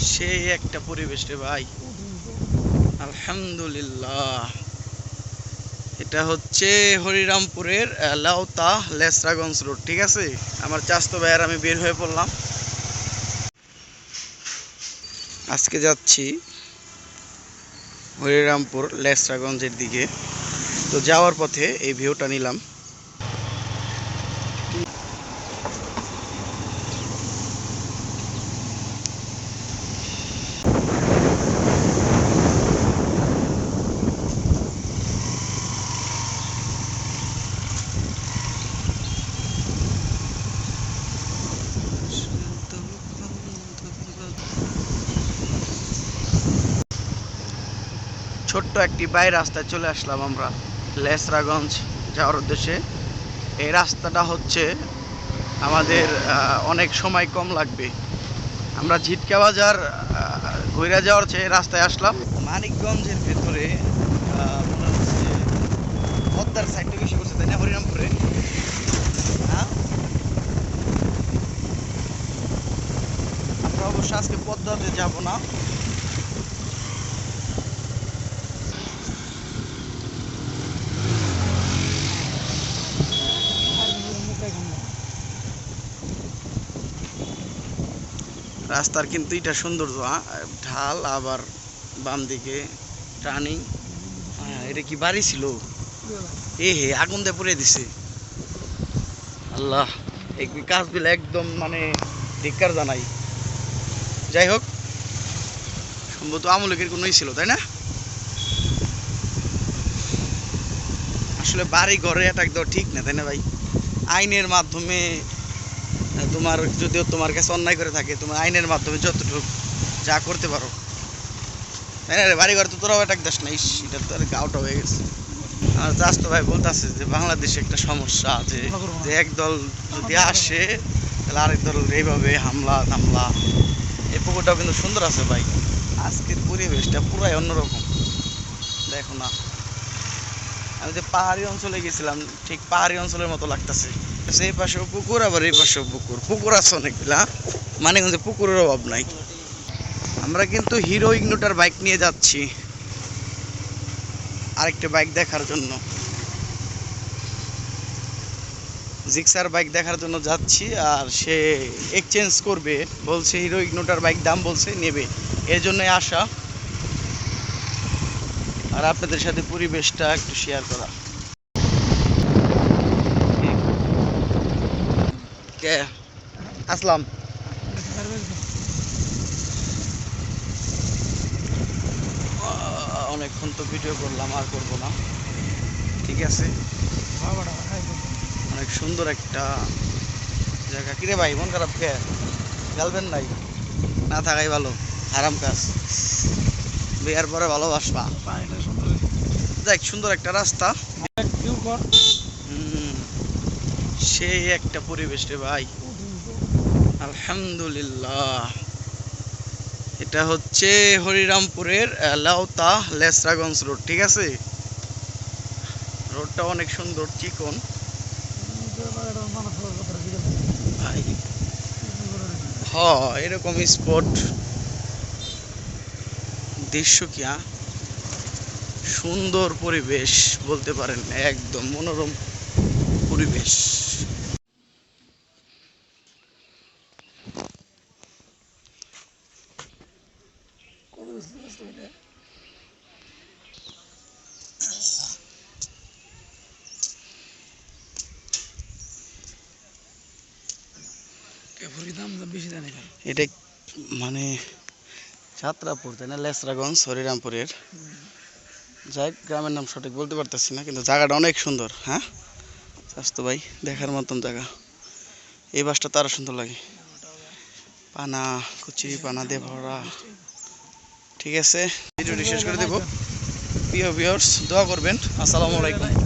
সেই একটা পরিবেশ রে ভাই। আলহামদুলিল্লাহ। এটা হচ্ছে হরিরামপুরের লাউতা লেসরাগঞ্জ রোড, ঠিক আছে? আমার চাস্তো ভাইয়ার আমি বের হয়ে পড়লাম। আজকে যাচ্ছি হরিরামপুর লেসরাগঞ্জের দিকে। তো যাওয়ার পথে এই ভিউটা নিলাম। ছোট্ট একটি বাই রাস্তায় চলে আসলাম আমরা, লেসরাগঞ্জ যাওয়ার উদ্দেশ্যে। এই রাস্তাটা হচ্ছে আমাদের অনেক সময় কম লাগবে। আমরা ঝিটকা বাজার ঘুরে যাওয়ার চেয়ে রাস্তায় আসলাম। মানিকগঞ্জের ভেতরে পদ্মার সাইডটা বেশি করছে, তাই না হরিরামপুরে? হ্যাঁ? আমরা অবশ্য আজকে পদ্মাতে যাব না। রাস্তার কিন্তু এটা সৌন্দর্য আ, ঢাল আবার বাম দিকে টার্নিং। এটা কি বাড়ি ছিল? এ হে আগুন দিয়ে পুড়ে দিছে। আল্লাহ এই কাজগুলো একদম মানে ধিক্কার জানাই। যাই হোক সম্ভবত আমলকের কোনোই ছিল তাই না? আসলে বাড়ি ঘরে অ্যাটাক দেওয়া ঠিক না তাই না ভাই? আইনের মাধ্যমে তোমার যদিও তোমার কাছে অন্যায় করে থাকে তোমার আইনের মাধ্যমে যতটুকু যা করতে পারো। না রে বাড়ি ঘরে তো তোরাও অ্যাটাক দাস না ইস এটা তো আর গাউটা হয়ে গেছে। আর চাস্তো ভাই বলতেছে যে বাংলাদেশে একটা সমস্যা আছে। যে একদল যদি আসে তাহলে আরেক দল এইভাবে হামলা থামলা এই পুকুরটাও কিন্তু সুন্দর আছে ভাই। আজকের পরিবেশটা পুরাই অন্যরকম। দেখো না। আমি যে পাহাড়ি অঞ্চলে গেছিলাম ঠিক পাহাড়ি অঞ্চলের মতো লাগতেছে। এই পাশেও পুকুর, আবার এই পাশেও পুকুর। পুকুর আছে অনেকগুলা মানে কিন্তু পুকুরের অভাব নাই। আমরা কিন্তু হিরো ইগনোটার বাইক নিয়ে যাচ্ছি। আরেকটা বাইক দেখার জন্য। জিক্সার বাইক দেখার জন্য যাচ্ছি, আর সে এক্সচেঞ্জ করবে, বলছে হিরো ইগনোটার বাইক দাম বলছে, নেবে। এর জন্যই আসা। আর আপনাদের সাথে পরিবেশটা একটু শেয়ার করা। কে আসলাম। অনেকক্ষণ তো ভিডিও করলাম আর করব না। ঠিক আছে? অনেক সুন্দর একটা জায়গা। কিরে ভাই মন খারাপ কে? গার্লফ্রেন্ড নাই? না থাকাই ভালো। আরাম কাজ। বিয়ার পরে ভালোবাসবা। দেখ সুন্দর একটা রাস্তা। সেই একটা পরিবেশ রে ভাই। আলহামদুলিল্লাহ। এটা হচ্ছে হরিরামপুরের লাউতা লেসরাগঞ্জ রোড, ঠিক আছে? রোডটা অনেক সুন্দর, চিকন। ভাই হ এরকম স্পট। দৃশ্য কি হ্যাঁ? সুন্দর পরিবেশ বলতে পারেন, একদম মনোরম পরিবেশ। এটা মানে যাত্রাপুর তাই না? লেসরাগঞ্জ, হরিরামপুরের। যাই, গ্রামের নাম সঠিক বলতে পারতেছি না, কিন্তু জায়গাটা অনেক সুন্দর হ্যাঁ? স্বাস্থ্য ভাই, দেখার মতন জায়গা। এই বাসটা তো সুন্দর লাগে। পানা, কুচি, পানা দিয়ে ভরা। ঠিক আছে? ভিডিওটি শেষ করে দেবো। প্রিয় ভিউয়ার্স দোয়া করবেন। আসসালামু আলাইকুম।